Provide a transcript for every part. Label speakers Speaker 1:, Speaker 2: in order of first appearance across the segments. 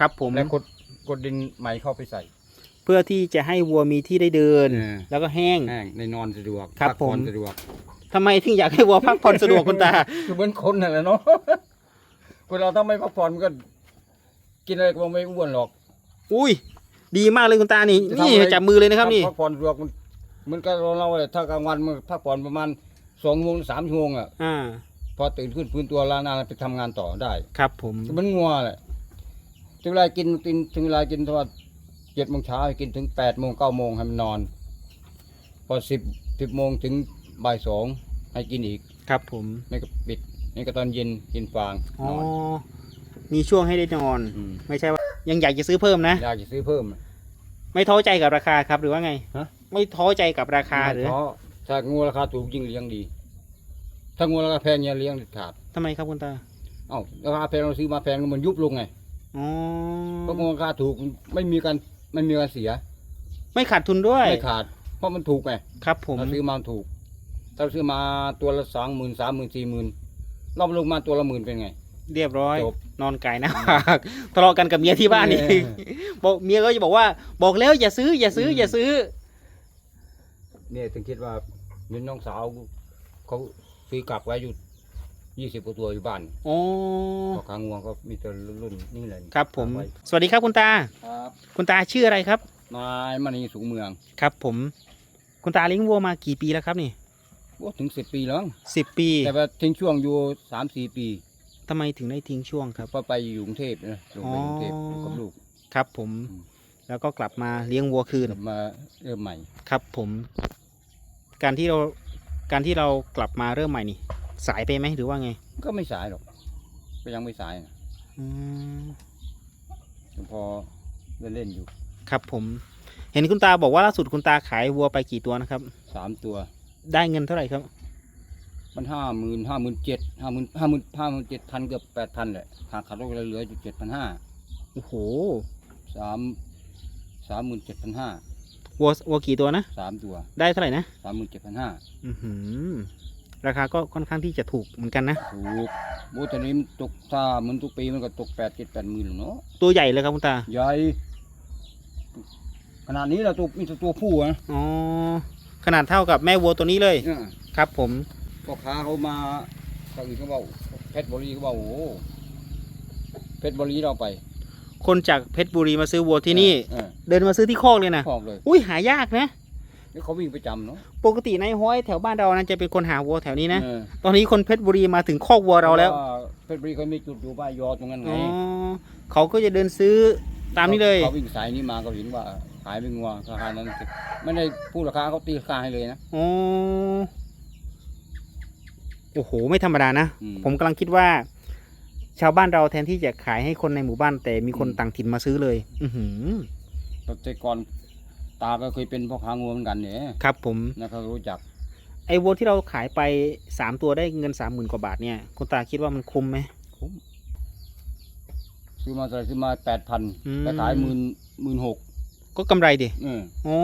Speaker 1: ครับผม
Speaker 2: แล้วกดกดดินใหม่เข้าไปใส่
Speaker 1: เพื่อที่จะให้วัวมีที่ได้เดิน
Speaker 2: เออ
Speaker 1: แล้วก็แห้ง
Speaker 2: แห้งในนอนสะดวก
Speaker 1: ครับ
Speaker 2: พักผ่อน
Speaker 1: ผม
Speaker 2: สะดวก
Speaker 1: ทำไมถึงอยากให้วัวพักผ่อนสะดวกคุณตา
Speaker 2: คือเหมือนคนนั่นแหละเนาะ คนเราถ้าไม่พักผ่อนมันก็ กินอะไรก็ไม่อ้วนหรอก
Speaker 1: อุ้ย ดีมากเลยคุณตานี่
Speaker 2: จะทำ
Speaker 1: นี่
Speaker 2: อะไร
Speaker 1: จับมือเลยนะครับนี่
Speaker 2: พักผ่อนสะดวกมันเหมือนกับเราเราเลยถ้ากลางวันมันพักผ่อนประมาณสองโมงสามชั่วโมงอะ
Speaker 1: อ่า
Speaker 2: พอตื่นขึ้นฟื้นตัวแล้วนานไปทำงานต่อได้
Speaker 1: ครับผม
Speaker 2: มันงัวแหละ ถึงเวลากินกินถึงเวลากินถ้าว่าเจ็ดโมงเช้าให้กินถึงแปดโมงเก้าโมงให้มันนอน พอสิบสิบโมงถึงบ่ายสองให้กินอีก
Speaker 1: ครับผม
Speaker 2: ไม่ก็ปิดนี่ก็ตอนเย็นกินฟาง
Speaker 1: อ๋อน
Speaker 2: อน
Speaker 1: มีช่วงให้ได้นอน
Speaker 2: ม
Speaker 1: ไม่ใช่ว่ายังอยากจะซื้อเพิ่มนะ
Speaker 2: อยากจะซื้อเพิ่ม
Speaker 1: ไม่ท้อใจกับราคาครับหรือว่าไง
Speaker 2: ฮะ
Speaker 1: ไม่ท้อใจกับราคาหรือ
Speaker 2: เพราะถ้างูราคาถูกยิ่งเลี้ยงดี ถ้างูราคาแพงอย่าเลี้ยงเด็ดขาด
Speaker 1: ทำไมครับคุณตา
Speaker 2: เอ้าราคาแพงเราซื้อมาแพงแล้วมันยุบลงไง
Speaker 1: อ๋อ
Speaker 2: เพราะงูราคาถูกไม่มีการไม่มีการเสีย
Speaker 1: ไม่ขาดทุนด้วย
Speaker 2: ไม่ขาด เพราะมันถูกไง
Speaker 1: ครับ ผม
Speaker 2: เราซื้อมาถูกถ้าซื้อมาตัวละสองหมื่นสามหมื่นสี่หมื่นเราลงมาตัวละหมื่นเป็นไง
Speaker 1: เรียบร้อย
Speaker 2: จบ
Speaker 1: นอนไก่หนะทะเลาะกันกับเมียที่บ้านอีก
Speaker 2: เออ
Speaker 1: บอกเมียก็จะบอกว่า บอกแล้วอย่าซื้อ อย่าซื้อ
Speaker 2: อืม
Speaker 1: อย่าซื้อ
Speaker 2: เนี่ยถึงคิดว่าเห็นน้องสาวเขาซื้อกลับไว้อยู่ ยี่สิบกว่าตัวอยู่บ้าน
Speaker 1: อ๋อ
Speaker 2: พอค้างงวงก็มีแต่รุ่นนี่แหละ
Speaker 1: ครับผม
Speaker 2: ฝากไว้
Speaker 1: สวัสดีครับคุณตา
Speaker 2: ครับ
Speaker 1: คุณตาชื่ออะไรครับ
Speaker 2: นายมณีสูงเมือง
Speaker 1: ครับผม คุณตาเลี้ยงวัวมากี่ปีแล้วครับนี่
Speaker 2: โอ้ถึงสิบปีแล้ว
Speaker 1: สิบปี
Speaker 2: แต่ว่าทิ้งช่วงอยู่สามสี่ปี
Speaker 1: ทำไมถึงได้ทิ้งช่วงครับ
Speaker 2: เพราะไปอยู่กรุงเทพนะลงไปกรุงเทพ
Speaker 1: อ๋อ
Speaker 2: อยู่กับลูก
Speaker 1: ครับผม
Speaker 2: อืม
Speaker 1: แล้วก็กลับมาเลี้ยงวัวคืน
Speaker 2: กลับมาเริ่มใหม่
Speaker 1: ครับผม การที่เราการที่เรากลับมาเริ่มใหม่นี่ สายไปไหมหรือว่าไง
Speaker 2: ก็ไม่สายหรอก ก็ยังไม่สายนะ
Speaker 1: อืม
Speaker 2: ยังพอเล่นเล่นๆอยู่
Speaker 1: ครับผม เห็นคุณตาบอกว่าล่าสุดคุณตาขายวัวไปกี่ตัวนะครับ
Speaker 2: สามตัว
Speaker 1: ได้เงินเท่าไหร่ครับ
Speaker 2: มันห้าหมื่นห้าหมื่นเจ็ดห้าหมื่นห้าหมื่นห้าหมื่นเจ็ดพันเกือบแปดพันแหละหากขาดรถเหลืออยู่เจ็ดพันห้า
Speaker 1: โอ้โห
Speaker 2: สามสามหมื่นเจ็ดพันห้า
Speaker 1: วัววัวกี่ตัวนะ
Speaker 2: สามตัว
Speaker 1: ได้เท่าไหร่นะ
Speaker 2: สามหมื่นเจ็ดพันห้า
Speaker 1: อือหือ ราคาก็ค่อนข้างที่จะถูกเหมือนกันนะ
Speaker 2: ถูกโอ้ตอนนี้มันตกถ้าเหมันทุกปีมันก็ตกแปดเจ็ดแปดหมื่นหรอกเนาะ
Speaker 1: ตัวใหญ่เลยครับคุณตา
Speaker 2: ใหญ่ขนาดนี้เราตัวมีแต่ตัวผู้นะ
Speaker 1: อ๋อ ขนาดเท่ากับแม่วัวตัวนี้เลย
Speaker 2: เนี่ย
Speaker 1: ครับผม
Speaker 2: พ่อค้าเขามาทางอื่นเขาบอกเพชรบุรีเขาบอกโอ้โหเพชรบุรีเราไป
Speaker 1: คนจากเพชรบุรีมาซื้อวัวที่นี่
Speaker 2: เออ
Speaker 1: เดินมาซื้อที่คอกเลยนะ
Speaker 2: พอกเลย
Speaker 1: อุ้ยหายากนะ
Speaker 2: นี่เขาวิ่งประจำเนาะ
Speaker 1: ปกติในายห้อยแถวบ้านเรานะจะเป็นคนหาวัวแถวนี้นะ
Speaker 2: เออ
Speaker 1: ตอนนี้คนเพชรบุรีมาถึงคอกวัวเราแล้ว
Speaker 2: พะเพชรบุรีเขามีจุดอยู่บ้านยอตรงนั้นไง
Speaker 1: อ๋อเขาก็จะเดินซื้อตามนี้เลย
Speaker 2: เขาวิ่งสายนี้มาเขาเห็นว่าขายเป็นงัวราคานั้นไม่ได้พูดราคาเขาตีราคาให้เลยนะ
Speaker 1: อ๋อ โอ้โห ไม่ธรรมดานะ
Speaker 2: อืม
Speaker 1: ผมกำลังคิดว่า ชาวบ้านเราแทนที่จะขายให้คนในหมู่บ้านแต่มีคน
Speaker 2: อืม
Speaker 1: ต่างถิ่นมาซื้อเลย อือหือ
Speaker 2: แต่ก่อน ตาก็เคยเป็นพ่อค้างัวเหมือนกันเนี่ย
Speaker 1: ครับผม
Speaker 2: นะเขารู้จัก
Speaker 1: ไอ้วัวที่เราขายไปสามตัวได้เงินสามหมื่นกว่าบาทเนี่ยคุณตาคิดว่ามันคุ้มไหม
Speaker 2: คุ้มซื้อมาใส่ซื้อมาแปดพัน
Speaker 1: อืม
Speaker 2: ไปขายหมื่นหมื่นหก
Speaker 1: ก็กำไรดิ
Speaker 2: เออ
Speaker 1: อ๋อ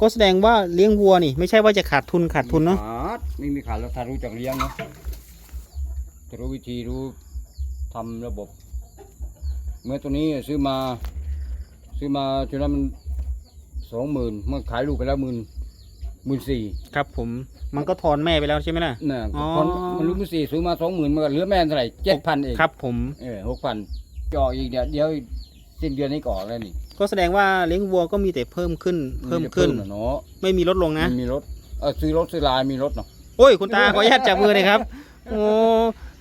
Speaker 1: ก็แสดงว่าเลี้ยงวัวนี่ ไม่ใช่ว่าจะขาดทุนขาดทุนเนาะ
Speaker 2: ขาดไม่มีขาดแล้วถ้ารู้จักเลี้ยงเนาะจะรู้วิธีรู้ทำระบบ เมื่อตัวนี้ซื้อมา ซื้อมาจนนั้นมัน สองหมื่นเมื่อขายลูกไปแล้วหมื่นหมื่นสี่
Speaker 1: ครับผมมันก็ทอนแม่ไปแล้วใช่ไหมล่ะ
Speaker 2: น่ะ
Speaker 1: อ๋อ
Speaker 2: พอมันรู้หมื่นสี่ซื้อมาสองหมื่นมันก็เหลือแม่เท่าไหร่เจ็ดพันเอง
Speaker 1: ครับผม
Speaker 2: เออหกพันจ่ออีกเดี๋ยวเดี๋ยวสิ้นเดือนนี้ก่อนแล้วนี่
Speaker 1: ก็แสดงว่าเลี้ยงวัวก็มีแต่เพิ่มขึ้นเพิ่มขึ้น
Speaker 2: จะเนาะ
Speaker 1: ไม่มีลดลงนะ
Speaker 2: ไม่มีรถเออซื้อรถซื้อลายมีรถเนาะ
Speaker 1: โอ้ยคุณตาขออนุญาตจับมือเลยครับ โอ้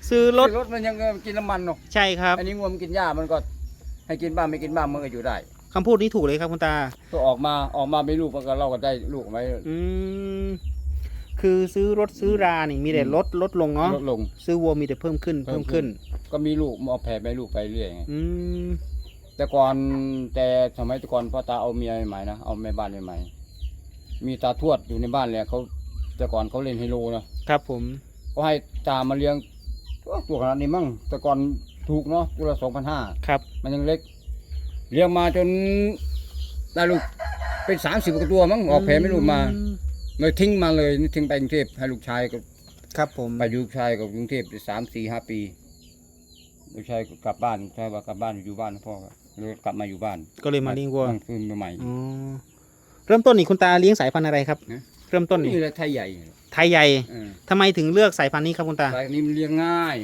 Speaker 1: ซื้อรถ
Speaker 2: ซื้อรถมันยังกินน้ำมันเนาะ
Speaker 1: ใช่ครับ
Speaker 2: อันนี้งัวมันกินหญ้ามันก็ให้กินบ้างไม่กินบ้างมันก็อยู่ได้
Speaker 1: คำพูดนี้ถูกเลยครับคุณตา
Speaker 2: ก็ออกมาออกมาไม่ลูกมันก็เราก็ได้ลูกไว้
Speaker 1: อืมคือซื้อรถซื้อรานี่มีแต่ลดลดลงเนาะ
Speaker 2: ลดลง
Speaker 1: ซื้อวัวมีแต่เพิ่มขึ้น
Speaker 2: เพิ่
Speaker 1: เพิ่
Speaker 2: ม
Speaker 1: ม
Speaker 2: ขึ้
Speaker 1: ขึ้
Speaker 2: น
Speaker 1: น
Speaker 2: ก็มีลูกเอาแผ่แม่ลูกไปเรื่อยไง
Speaker 1: อืม
Speaker 2: แต่ก่อนแต่สมัยแต่ก่อนพ่อตาเอาเมียใหม่ๆนะเอาแม่บ้านใหม่ๆมีตาทวดอยู่ในบ้านเลยเขาแต่ก่อนเขาเล่นไฮโลนะครับ
Speaker 1: ผม
Speaker 2: เขาให้ตามาเลี้ยงตัวตัวขนาดนี้มั่งแต่ก่อนถูกเนาะตัวละสองพันห้า
Speaker 1: ครับ
Speaker 2: มันยังเล็ก เลี้ยงมาจนได้ลูกเป็นสามสิบกว่าตัวมั้งออกแผ่ไม่ลูกมา
Speaker 1: อื
Speaker 2: เลยทิ้งมาเลยทิ้งไปกรุงเทพให้ลูกชายกับ
Speaker 1: ครับผม
Speaker 2: ไปอยู่ลูกชายกับกรุงเทพได้สามสี่ห้าปีลูกชายก็กลับบ้านลูกชายว่ากลับบ้านอยู่บ้านพ่อก็เลยกลับมาอยู่บ้าน
Speaker 1: ก็เลยมาเลี้ยงวัว
Speaker 2: ตั้คืนมาใหม่
Speaker 1: อ๋อเริ่มต้นนี่คุณตาเลี้ยงสายพันธุ์อะไรครับ
Speaker 2: นะ
Speaker 1: เริ่มต้นนี่
Speaker 2: นี่แหละไทยใหญ่
Speaker 1: ไทยใหญ่
Speaker 2: เออ
Speaker 1: ทำไมถึงเลือกสายพันธุ์นี้ครับคุณตา
Speaker 2: สายนี้มันเลี้ยงง่าย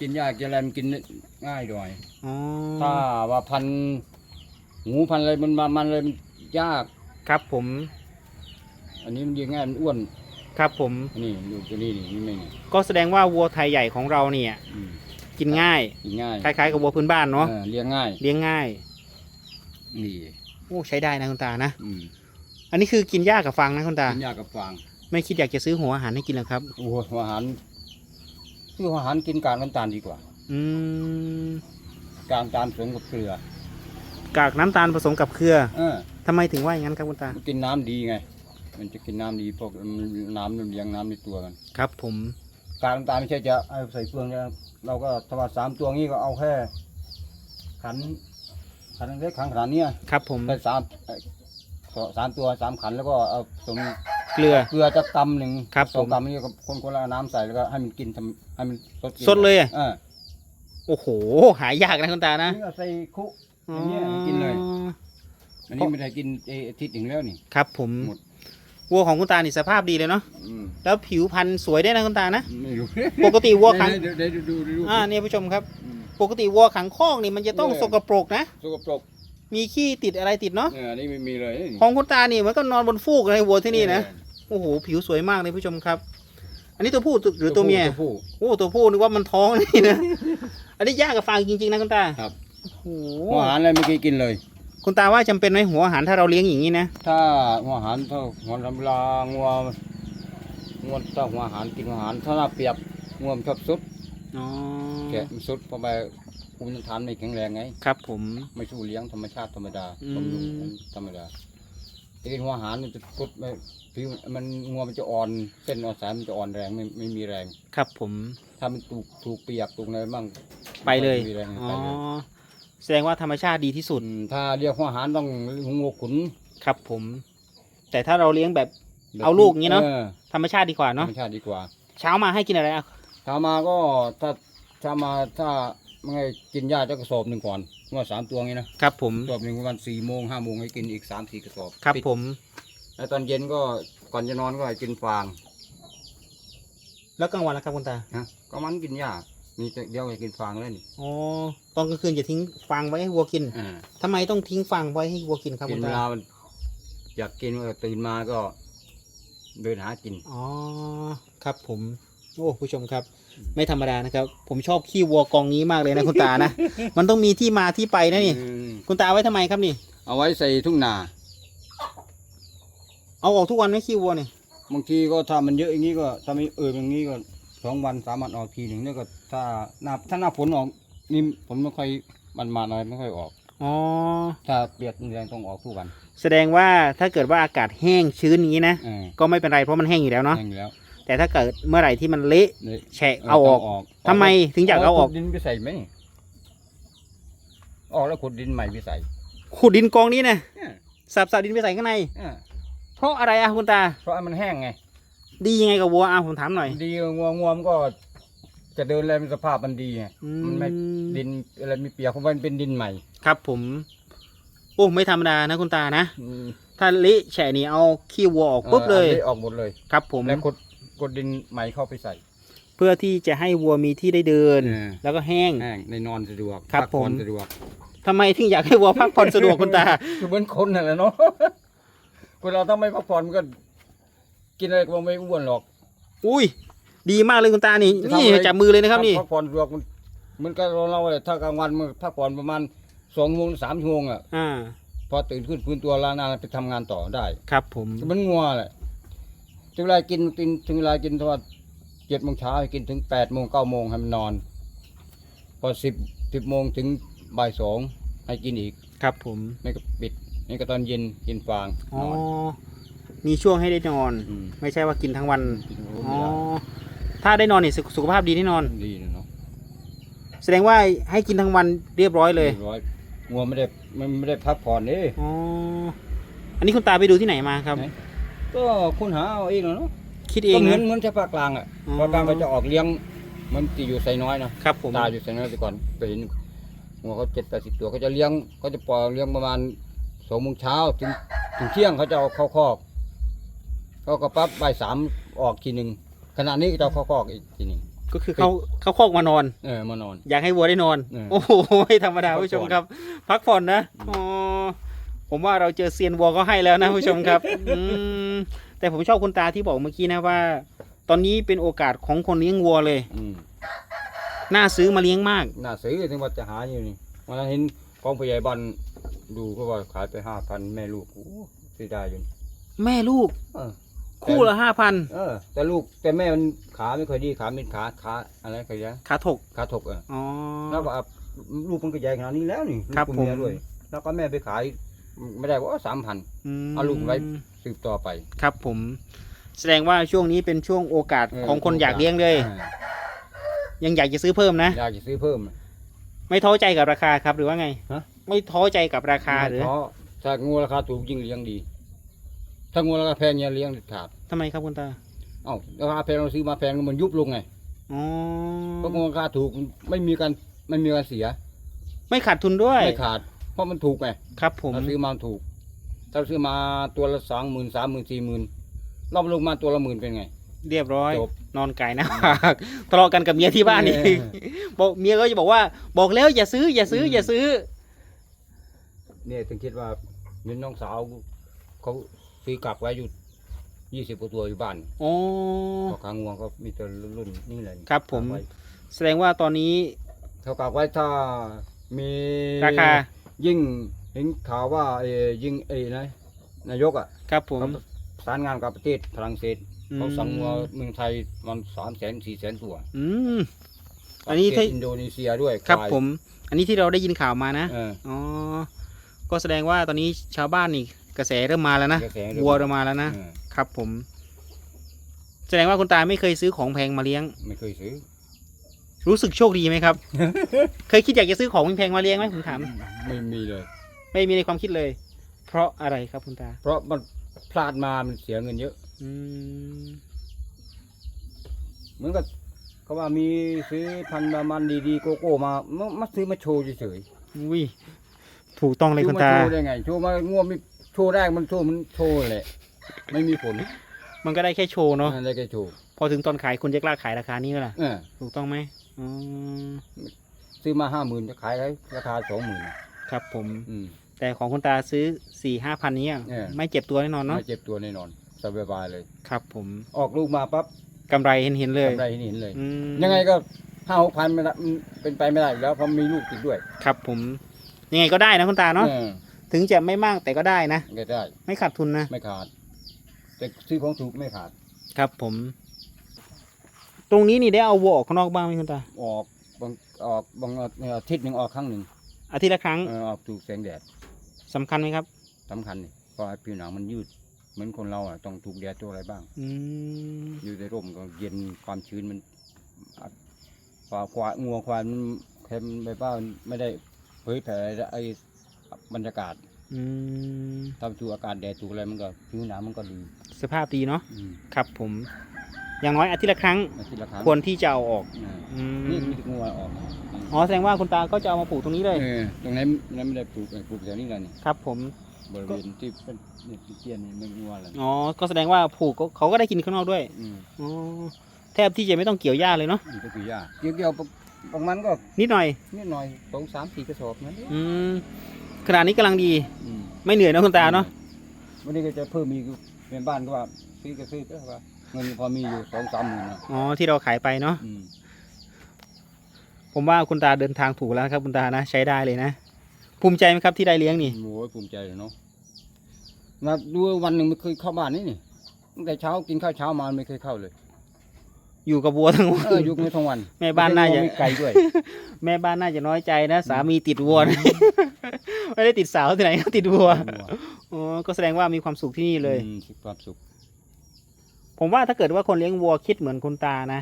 Speaker 2: กินยากกินอะไรมันกินง่ายด้วย
Speaker 1: อ๋อ
Speaker 2: ถ้าว่าพันธุ์ หมูพันธุ์อะไรมันมามันเลยมันยาก
Speaker 1: ครับผม
Speaker 2: อันนี้มันเลี้ยงง่ายมันอ้วน
Speaker 1: ครับผม
Speaker 2: นี่อยู่ตัวนี้นี่นี่ไม่นี่
Speaker 1: ก็แสดงว่าวัวไทยใหญ่ของเราเนี่ย
Speaker 2: อืม
Speaker 1: กินง่าย
Speaker 2: กินง่าย
Speaker 1: คล้ายๆกับวัวพื้นบ้านเนาะ
Speaker 2: ออเลี้ยงง่าย
Speaker 1: เลี้ยงง่าย
Speaker 2: นี่
Speaker 1: โอ้ใช้ได้นะคุณตานะ
Speaker 2: อืม
Speaker 1: อันนี้คือกินหญ้ากับฟางนะคุณตา
Speaker 2: กินยากกับฟาง
Speaker 1: ไม่คิดอยากจะซื้อหัวอาหารให้กินเหรอครับ
Speaker 2: โอ้โหอาหารคืออาหารกินกากน้ำตาลดีกว่า
Speaker 1: อืม
Speaker 2: กากน้ำตาลผสมกับเกลือ กา
Speaker 1: กน้ำตาลผสมกับเกลือ
Speaker 2: เออ
Speaker 1: ทำไมถึงว่าอย่างนั้นครับคุณตา
Speaker 2: มันกินน้ำดีไง มันจะกินน้ำดีพวกมันน้ำมันเลี้ยงน้ำในตัวมัน
Speaker 1: ครับผม
Speaker 2: กากน้ำตาลไม่ใช่จะเอาใส่เฟืองจะเราก็ถ้าว่าสามตัวนี้ก็เอาแค่ ขัน ขันเล็กขันขนาดเนี้ย
Speaker 1: ครับผม
Speaker 2: ใส่สามเอ่อสองสามตัวสามขันแล้วก็เอาผสม
Speaker 1: เกลือ
Speaker 2: เกลือจะกำหนึ่ง
Speaker 1: ครับ
Speaker 2: สอง
Speaker 1: ผม
Speaker 2: กำนี่ก็คนคนละน้ำใส่แล้วก็ให้มันกินทำให้มันสดกิน
Speaker 1: สดเลยอะ
Speaker 2: เออ
Speaker 1: โอ้โห หายากนะคุณตานะ
Speaker 2: นี่ก็ใส่คุ อย่างเงี้ยกินเลย
Speaker 1: อ๋อ
Speaker 2: อันนี้ไม่ได้กินเออาทิตย์หนึ่งแล้วนี่
Speaker 1: ครับผม
Speaker 2: หมด
Speaker 1: วัวของคุณตานี่สภาพดีเลยเนาะ
Speaker 2: อืม
Speaker 1: แล้วผิวพรรณสวยได้วยนะคุณตานะ
Speaker 2: ไม่รู้
Speaker 1: ปกติวัวขัง
Speaker 2: เดี๋ยวเดี๋ยวเดี๋ยวดูดูดู
Speaker 1: อ่าเนี่ยผู้ชมครับ
Speaker 2: อืม
Speaker 1: ปกติวัวขังคอกนี่มันจะต้อง
Speaker 2: เนี่ย
Speaker 1: สกปรกนะ
Speaker 2: สกปรก
Speaker 1: มีขี้ติดอะไรติดเนาะ
Speaker 2: เนี่ยอันนี้ไม่มีเลย
Speaker 1: ของคุณตานี่มันก็นอนบนฟูกเลยวัวที่นี่นะ
Speaker 2: เออ
Speaker 1: โอ้โห ผิวสวยมากเลยผู้ชมครับ อันนี้ตัวผู้หรือตัวเมีย
Speaker 2: ตัวผู้
Speaker 1: โอ้ตัวผู้นึกว่ามันท้องนี่นะ อันนี้ยากกับฟางจริงๆนะคุณตา
Speaker 2: ครับ
Speaker 1: โอ้โห
Speaker 2: หัวอาหารอะไรไม่เคยกินเลย
Speaker 1: คุณตาว่าจำเป็นไหมหัวอาหารถ้าเราเลี้ยงอย่างนี้นะ
Speaker 2: ถ้าหัวอาหารถ้าหัวลำลางัวงัวถ้าหัวอาหารกินหัวอาหารถ้าหน้าเปรียบงัวมันชอบสุด
Speaker 1: อ๋อ
Speaker 2: แกะมันสุดเพราะไปภูมิต้านทานไม่แข็งแรงไง
Speaker 1: ครับผม
Speaker 2: ไม่สู้เลี้ยงธรรมชาติธรรมดา
Speaker 1: อืม
Speaker 2: บำรุงธรรมดาแต่กินหัวอาหารมันจะพุดไม่ผิวมันงัวมันจะอ่อนเส้นอ่อนสายมันจะอ่อนแรงไม่ไม่มีแรง
Speaker 1: ครับผม
Speaker 2: ถ้ามันถูกถูกเปียกถูกอะไรบ้าง
Speaker 1: ไปเลย
Speaker 2: ม่มีแรง
Speaker 1: อ๋อ
Speaker 2: ไปเลย
Speaker 1: แสดงว่าธรรมชาติดีที่สุด
Speaker 2: อืมถ้าเรียกหัวอาหารต้องงัวขุน
Speaker 1: ครับผม แต่ถ้าเราเลี้ยงแบบเอาลูกอย่างงี้เนอะ
Speaker 2: ออ
Speaker 1: ธรรมชาติดีกว่า
Speaker 2: ธร
Speaker 1: เนาะ
Speaker 2: รมชาติดีกว่า
Speaker 1: เช้ามาให้กินอะไรอะ
Speaker 2: เช้ามาก็ถ้าเช้ามาถ้าไม่ให้กินหญ้าจะกระสอบหนึ่งก่อนว่าสามตัวงี้นะครับ
Speaker 1: ผม
Speaker 2: กระสอบหนึ่งประมาณสี่โมงห้าโมงให้กินอีกสามสี่กระสอบ
Speaker 1: ครับ
Speaker 2: ปิด
Speaker 1: ผม
Speaker 2: แล้วตอนเย็นก็ก่อนจะนอนก็ให้กินฟาง
Speaker 1: แล้วกลางวันล่ะครับคุณตา
Speaker 2: นะก็มันกินหญ้า มีแต่เดียวให้กินฟางแล้วนี่
Speaker 1: อ๋อตอนกลางคืนจะทิ้งฟางไว้ให้วัวกิน
Speaker 2: อ่า
Speaker 1: ทำไมต้องทิ้งฟางไว้ให้วัวกินครับ
Speaker 2: กิ
Speaker 1: คุ
Speaker 2: น
Speaker 1: ณ
Speaker 2: เว
Speaker 1: ตา
Speaker 2: ลามันอยากกินก็ตื่นมาก็ เดินหากิน
Speaker 1: อ๋อครับผมโอ้ผู้ชมครับ ไม่ธรรมดานะครับ ผมชอบขี้วัวกองนี้มากเลยนะคุณตานะ มันต้องมีที่มาที่ไปนะนี่
Speaker 2: อืม
Speaker 1: คุณตาเอาไว้ทำไมครับนี่
Speaker 2: เอาไว้ใส่ทุ่งนา
Speaker 1: เอาออกทุกวันไหมขี้วัวนี่
Speaker 2: บางทีก็ถ้ามันเยอะอย่างนี้ก็ถ้าไม่เอออย่างนี้ก็ สองวันสามวันออกทีหนึ่งแล้วก็ถ้าหน้าถ้าหน้าฝนออกนี่ผมไม่ค่อยมันมาอะไรไม่ค่อยออก
Speaker 1: อ๋อ
Speaker 2: ถ้าเปียกแรงต้องออกทุกวัน
Speaker 1: แสดงว่าถ้าเกิดว่าอากาศแห้งชื้นอย่างนี้นะ
Speaker 2: เออ
Speaker 1: ก็ไม่เป็นไรเพราะมันแห้งอยู่แล้วเนาะ
Speaker 2: แห้งอยู่แล้ว
Speaker 1: แต่ถ้าเกิดเมื่อไหร่ที่มันเละ
Speaker 2: นี่
Speaker 1: แฉะเอาออก
Speaker 2: ต้ง
Speaker 1: ทำไมถึงอยากเอาออก
Speaker 2: ขุดดินไปใส่ไหมออกแล้วขุดดินใหม่ไปใส่
Speaker 1: ขุดดินกองนี้นะ
Speaker 2: เนี่ย
Speaker 1: สับสับดินไปใส่ข้างใน
Speaker 2: เนี่ย
Speaker 1: เพราะอะไรอะคุณตา
Speaker 2: เพราะมันแห้งไง
Speaker 1: ดียังไงกับวัวอะผมถามหน่อย
Speaker 2: ดีงัวงัวมันก็ จะเดินอะไรมันสภาพมันดีไง
Speaker 1: อื
Speaker 2: มันไม่ดินอะไรมีเปียกเพราะว่ามันเป็นดินใหม่
Speaker 1: ครับผม โอ้ไม่ธรรมดานะคุณตานะ
Speaker 2: อืม
Speaker 1: ถ้าเละแฉะนี่เอาขี้วัวออกปุ๊บเลย
Speaker 2: อาออกหมดเลย
Speaker 1: ครับผม
Speaker 2: แล้วขุดขุดดินใหม่เข้าไปใส่
Speaker 1: เพื่อที่จะให้วัวมีที่ได้เดิน
Speaker 2: เออ
Speaker 1: แล้วก็แห้ง
Speaker 2: แห้งในนอนสะดวก
Speaker 1: ครับ
Speaker 2: พักผ่อน
Speaker 1: ผม
Speaker 2: สะดวก
Speaker 1: ทำไมถึงอยากให้วัวพักผ่อนสะดวกคุณตา
Speaker 2: คือเหมือนคนนั่นแหละเนาะคนเราถ้าไม่พักผ่อนมันก็ กินอะไรก็ไม่อ้วนหรอก
Speaker 1: อุ้ย ดีมากเลยคุณตานี่
Speaker 2: จะทำ
Speaker 1: นี่
Speaker 2: อะไร
Speaker 1: จับมือเลยนะครับนี่
Speaker 2: พักผ่อนสะดวกมันเหมือนกับเราเราเลยถ้ากลางวันมันพักผ่อนประมาณสองโมงสามชั่วโมงอะ
Speaker 1: อ่า
Speaker 2: พอตื่นขึ้นฟื้นตัวล้างหน้าไปทำงานต่อได้
Speaker 1: ครับผม
Speaker 2: มันงัวแหละถึงเวลากินกินถึงเวลากินถ้าว่าเจ็ดโมงเช้าให้กินถึงแปดโมงเก้าโมงให้มันนอน พอสิบสิบโมงถึงบ่ายสองให้กินอีก
Speaker 1: ครับผม
Speaker 2: ไม่ก็ปิดนี่ก็ตอนเย็นกินฟาง
Speaker 1: อ๋อ
Speaker 2: นอน
Speaker 1: มีช่วงให้ได้นอน
Speaker 2: ม
Speaker 1: ไม่ใช่ว่ากินทั้งวัน
Speaker 2: กิน
Speaker 1: อ๋อ
Speaker 2: ไม่ได้
Speaker 1: ถ้าได้นอนนี่สุขสุขภาพดีแน่นอน
Speaker 2: ดีนะเนาะ
Speaker 1: แสดงว่าให้กินทั้งวันเรียบร้อยเลย
Speaker 2: รีบร้อยงัวไม่ได้มันไม่ได้พักผ่อนนี่
Speaker 1: อ๋ออันนี้คุณตาไปดูที่ไหนมาครับ
Speaker 2: ไหน ก็คุณหาเอาเองเหรอเนาะ
Speaker 1: คิดเอ
Speaker 2: ก็
Speaker 1: ง
Speaker 2: เหมือ
Speaker 1: นะ
Speaker 2: นเหมือนจะภาคกลางอะ
Speaker 1: อ๋อ
Speaker 2: ภาคกลางก็จะออกเลี้ยง มันจะอยู่ไซน้อยนะครับ
Speaker 1: ผม
Speaker 2: ตาอยู่ไซน้อยแต่ก่อนไปเห็นงัวเขาเจ็ดแปดสิบตัวเขาจะเลี้ยงเขาจะปล่อยเลี้ยงประมาณสองโมงเช้าถึงถึงเที่ยงเขาจะเอาเข้าคอก เขาก็ปั๊บบ่ายสามออกทีหนึ่งขณะนี้ก็จะเอาเข้าคอกอีกทีหนึ่ง
Speaker 1: ก็คือเขาเขาคอกมานอน
Speaker 2: เออมานอน
Speaker 1: อยากให้วัวได้นอน
Speaker 2: เออ
Speaker 1: โอ้โหไม่ธรรมดา
Speaker 2: พักผ่อน
Speaker 1: ผู้ชมครับ พักผ่อนนะอ๋อผมว่าเราเจอเซียนวัวก็ให้แล้วนะผู้ชมครับอืมแต่ผมชอบคุณตาที่บอกเมื่อกี้นะว่า ตอนนี้เป็นโอกาสของคนเลี้ยงวัวเลย
Speaker 2: อืม
Speaker 1: น่าซื้อมาเลี้ยงมาก
Speaker 2: น่าซื้อถึงว่าจะหาอยู่นี่วันนั้นเห็นกองผู้ใหญ่บ้านดูก็ว่าขายไปห้าพันแม่ลูกโอ้เสียดายอยู่นี่
Speaker 1: แม่ลูก
Speaker 2: เออ
Speaker 1: คู่ละห้าพัน
Speaker 2: เออ แต่ลูกแต่แม่มันขาไม่ค่อยดีขาเป็นขาขาอะไรก็ยัง
Speaker 1: ขาถก
Speaker 2: ขาถกเออ
Speaker 1: อ๋อ
Speaker 2: แล้วว่าลูกมันก็ใหญ่ขนาดนี้แล้วนี่
Speaker 1: ครับ
Speaker 2: ลูกกับเมีย
Speaker 1: ผม
Speaker 2: ด้วย แล้วก็แม่ไปขายไม่ได้ว่าสามพัน
Speaker 1: ม
Speaker 2: เอาลูกไว้ สืบต่อไป
Speaker 1: ครับผม แสดงว่าช่วงนี้เป็นช่วงโอกาส
Speaker 2: เออ
Speaker 1: ของคนอยากเลี้ยงเลย
Speaker 2: ออ
Speaker 1: ยังอยากจะซื้อเพิ่มนะ
Speaker 2: อยากจะซื้อเพิ่ม
Speaker 1: ไม่ท้อใจกับราคาครับหรือว่าไง
Speaker 2: ฮะ
Speaker 1: ไม่ท้อใจกับราคาหรือ
Speaker 2: ไม่ท้อถ้างูราคาถูกยิ่งเลี้ยงดี ถ้างูราคาแพงเนี่ยเลี้ยงเด็ดขาด
Speaker 1: ทำไมครับคุณตา
Speaker 2: เอ้าราคาแพงเราซื้อมาแพงมันยุบลงไง
Speaker 1: อ๋อ
Speaker 2: เพราะงูราคาถูกมันไม่มีการไม่มีการเสีย
Speaker 1: ไม่ขาดทุนด้วย
Speaker 2: ไม่ขาด เพราะมันถูกไง
Speaker 1: ครับผม
Speaker 2: เราซื้อมาถูก ถ้าซื้อมาตัวละสองหมื่นสามหมื่นสี่หมื่นรอบลงมาตัวละหมื่นเป็นไง
Speaker 1: เรียบร้อย
Speaker 2: จบ
Speaker 1: นอนไก่หนะทะเลาะกันกับเมียที่บ้านอีก
Speaker 2: เออ
Speaker 1: บอกเมียก็จะบอกว่า บอกแล้วอย่าซื้อ อย่าซื้อ อย่าซื้อ
Speaker 2: เนี่ยถึงคิดว่าเงินน้องสาวเขา ซื้อกลับไว้อยู่ยี่สิบกว่าตัวอยู่บ้าน
Speaker 1: อ๋อ
Speaker 2: พอค้างงวงก็มีแต่รุ่นนี่แหละ
Speaker 1: ครับผม
Speaker 2: ฝากไว้
Speaker 1: แสดงว่าตอนนี้
Speaker 2: เท่ากับไว้ถ้ามี
Speaker 1: ราคา
Speaker 2: ยิ่งเห็นข่าวว่าเอ่อยิ่งเอ้นะนายกอะ
Speaker 1: ครับผม
Speaker 2: เขาประสานงานกับประเทศฝรั่งเศสเขาสั่งวัวเมืองไทยมันสามแสนสี่แสนตัว
Speaker 1: อืม อันนี้
Speaker 2: ประเท
Speaker 1: ที่
Speaker 2: ศอินโดนีเซียด้วย
Speaker 1: ครับ
Speaker 2: ควาย
Speaker 1: ผม อันนี้ที่เราได้ยินข่าวมานะ
Speaker 2: เออ
Speaker 1: อ๋อ ก็แสดงว่าตอนนี้ชาวบ้านนี่ กระแสเริ่มมาแล้วนะ
Speaker 2: กระแสเริ่ม
Speaker 1: วัวเริ่มมาแล้วนะ
Speaker 2: เออ
Speaker 1: ครับผม แสดงว่าคุณตาไม่เคยซื้อของแพงมาเลี้ยง
Speaker 2: ไม่เคยซื้อ
Speaker 1: รู้สึกโชคดีไหมครับ เคยคิดอยากจะซื้อของแพงๆมาเลี้ยงไหมผมถาม
Speaker 2: ไม่มีเลย
Speaker 1: ไม่มีในความคิดเลย เพราะอะไรครับคุณตา
Speaker 2: เพราะมันพลาดมามันเสียเงินเยอะ
Speaker 1: อืม
Speaker 2: เหมือนกับเขาว่ามีซื้อพันธุ์ประมันดีๆโกโก้มามามาซื้อมาโชว์เฉย
Speaker 1: อุ้ย ถูกต้อง
Speaker 2: ๆ
Speaker 1: เลยคุณ
Speaker 2: ซื้อ
Speaker 1: ตา
Speaker 2: มาโชว์ได้ไง โชว์มาง่วงไม่ โชว์แรกมันโชว์มันโชว์แหละไม่มีผล
Speaker 1: มันก็ได้แค่โชว์เนาะ
Speaker 2: อะไรก็โชว์
Speaker 1: พอถึงตอนขายคุณจะกล้าขายราคานี้ไหมล่ะ
Speaker 2: เออ
Speaker 1: ถูกต้องไหมอ๋อ
Speaker 2: ซื้อมาห้าหมื่นจะขายได้ราคาสองหมื่น
Speaker 1: ครับผม
Speaker 2: อืม
Speaker 1: แต่ของคุณตาซื้อสี่ห้าพันนี้อะ
Speaker 2: เออ
Speaker 1: ไม่เจ็บตัวแน่นอนเนาะ
Speaker 2: ไม่เจ็บตัวแน่นอนสบายๆเลย
Speaker 1: ครับ ผม
Speaker 2: ออกลูกมาปั๊บ
Speaker 1: กำไรเห็นเห็นๆเลย
Speaker 2: กำไรเห็นเลย
Speaker 1: อืม
Speaker 2: ยังไงก็ห้าหกพันไม่ได้มันเป็นไปไม่ได้อยู่แล้วเพราะมีลูกติดด้วย
Speaker 1: ครับผม ยังไงก็ได้นะคุณตาเนาะ
Speaker 2: เออ
Speaker 1: ถึงจะไม่มากแต่ก็ได้นะ
Speaker 2: ก็ได้
Speaker 1: ไม่ขาดทุนนะ
Speaker 2: ไม่ขาด แต่ซื้อของถูกไม่ขาด
Speaker 1: ครับผม ตรงนี้นี่ได้เอาวัวออกข้างนอกบ้างไหมคุณตา
Speaker 2: ออกบางออกบางอาทิตย์หนึ่งออกครั้งหนึ่ง
Speaker 1: อาทิตย์ละครั้ง
Speaker 2: เออออกถูกแสงแดด
Speaker 1: สำคัญไหมครับ
Speaker 2: สำคัญนี่เพราะผิวหนังมันยืด เหมือนคนเราอะต้องถูกแดดตัวอะไรบ้าง
Speaker 1: อืม
Speaker 2: อยู่ในร่มก็เย็นความชื้นมันอัดควายควายงัวควายมันเค็มไปบ้างไม่ได้เผยแผ่ไอ้ บรรยากาศ
Speaker 1: อืม
Speaker 2: ถ้าถูกอากาศแดดถูกอะไรมันก็ผิวหนังมันก็ดี
Speaker 1: สภาพดีเนาะ
Speaker 2: อืม
Speaker 1: ครับผม อย่างน้อยอาทิตย์ละครั้ง
Speaker 2: อาทิตย์ละครั้ง
Speaker 1: ควรที่จะเอาออก
Speaker 2: อ่า
Speaker 1: อืม
Speaker 2: นี่มีแต่งัวออก
Speaker 1: อ๋อแสดงว่าคุณตาก็จะเอามาปลูกตรงนี้เลย
Speaker 2: เออตรงนั้นนั้นไม่ได้ปลูกเออปลูกแถวนี้แหละนี่
Speaker 1: ครับ ผม
Speaker 2: บริเวณที่เป็นเนี่ยที่เตี้ยนนี่ไม่งัวเลย
Speaker 1: อ๋อก็แสดงว่าปลูกก็เขาก็ได้กินข้างนอกด้วย
Speaker 2: อืม
Speaker 1: อ๋อแทบที่จะไม่ต้องเกี่ยวหญ้าเลยเนาะ
Speaker 2: นี่ก็คือยาเกี่ยวเกี่ยวๆบางมันก็
Speaker 1: นิดหน่อย
Speaker 2: นิดหน่อยสองสามสี่กระสอบนั่นเอง
Speaker 1: อืม ขนาดนี้กำลังดี
Speaker 2: อืม
Speaker 1: ไม่เหนื่อยนะคุณตาเนาะ
Speaker 2: วันนี้ก็จะเพิ่มมีกเป็นบ้านก็ว่าซื้อก็ซื้อก็ว่าเงินพอมีอยู่สองสามหมื่นนะ
Speaker 1: อ๋อที่เราขายไปเนาะ
Speaker 2: อืม
Speaker 1: ผมว่าคุณตาเดินทางถูกแล้วนะครับคุณตานะใช้ได้เลยนะ ภูมิใจไหมครับที่ได้เลี้ยงนี่
Speaker 2: โอ้ยภูมิใจเลยเนาะนะดูวันหนึ่งไม่เคยเข้าบ้านนี่นี่ตั้งแต่เช้ากินข้าวเช้ามาไม่เคยเข้าเลย
Speaker 1: อยู่กับวัวทั้งวัน
Speaker 2: เอออยู่ไม่ทั้งวัน
Speaker 1: แม่บ้านน่าจะ
Speaker 2: ไม่ไกลด้วย
Speaker 1: แม่บ้านน่าจะน้อยใจนะ สามีติดวัวนะไม่ได้ติดสาวที่ไหนก็ติดวัวอ๋อก็แสดงว่ามีความสุขที่นี่เลย
Speaker 2: อืมความสุข
Speaker 1: ผมว่าถ้าเกิดว่าคนเลี้ยงวัวคิดเหมือนคุณตานะ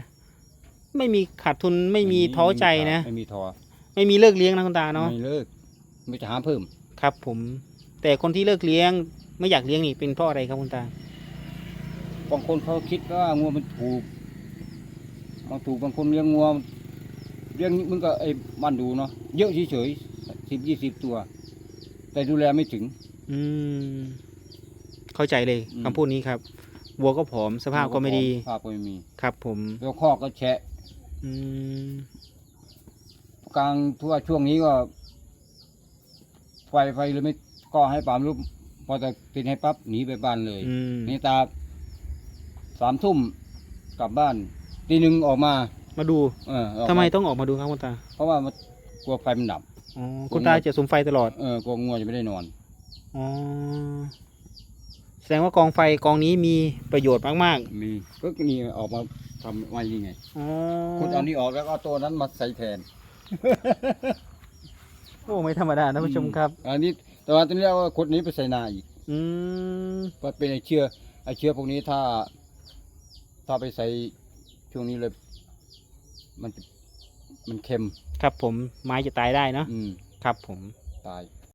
Speaker 1: ไม่มีขาดทุนไม่มีท้อใจนะ
Speaker 2: ไม่มีท้อ
Speaker 1: ไม่มีเลิกเลี้ยงนะคุณตาเนาะ
Speaker 2: ไม่เลิกไม่จะหาเพิ่ม
Speaker 1: ครับ ผม แต่คนที่เลิกเลี้ยง ไม่อยากเลี้ยงนี่เป็นเพราะอะไรครับคุณตา
Speaker 2: บางคนเขาคิดว่างัวมันถูก บางถูกบางคนเลี้ยงงัวเลี้ยงมันก็ไอ้บ้านดูเนาะเยอะเฉยๆสิบยี่สิบตัว แต่ดูแลไม่ถึง
Speaker 1: อืม เข้าใจเลย
Speaker 2: อืม
Speaker 1: คำพูดนี้ครับ วัวก็ผอมสภาพก็ไม่ดี
Speaker 2: สภาพก็ไม่มี
Speaker 1: ครับ ผม
Speaker 2: แล้วข้อก็แฉะ
Speaker 1: อืม
Speaker 2: กลางทั่วช่วงนี้ก็ ไฟไฟเลยไม่ก็ให้ปามรูปพอจะติดให้ปั๊บหนีไปบ้านเลย
Speaker 1: อืม
Speaker 2: นี่ตาสามทุ่มกลับบ้าน ตีหนึ่งออกมา
Speaker 1: มาดู
Speaker 2: เออออกา
Speaker 1: ทำไมต้องออกมาดูครับคุณตา
Speaker 2: เพราะว่ามันกลัวไฟมันดับ
Speaker 1: อ๋อคุณตาจะสุมไฟตลอด
Speaker 2: เออกลัวงัวจะไม่ได้นอน
Speaker 1: อ๋อแสดงว่ากองไฟกองนี้มีประโยชน์มาก
Speaker 2: มีก็นี่ออกมาทำไว้ยังไง
Speaker 1: ๆอ๋อ
Speaker 2: คุณเอานี่ออกแล้วก็เอาตัวนั้นมาใส่แทน
Speaker 1: โอ้ไม่ธรรมดานะผู้ชมครับ
Speaker 2: อันนี้แต่ว่าตอนนี้เอาขดนี้ไปใส่นาอีก
Speaker 1: อืม
Speaker 2: เพราะเป็นไอเชื้อไอเชื้อพวกนี้ถ้า ถ้าไปใส่ ช่วงนี้เลย มันจะมันเค็ม
Speaker 1: ครับผมไม้จะตายได้เนาะ
Speaker 2: อืม
Speaker 1: ครับผม
Speaker 2: ตาย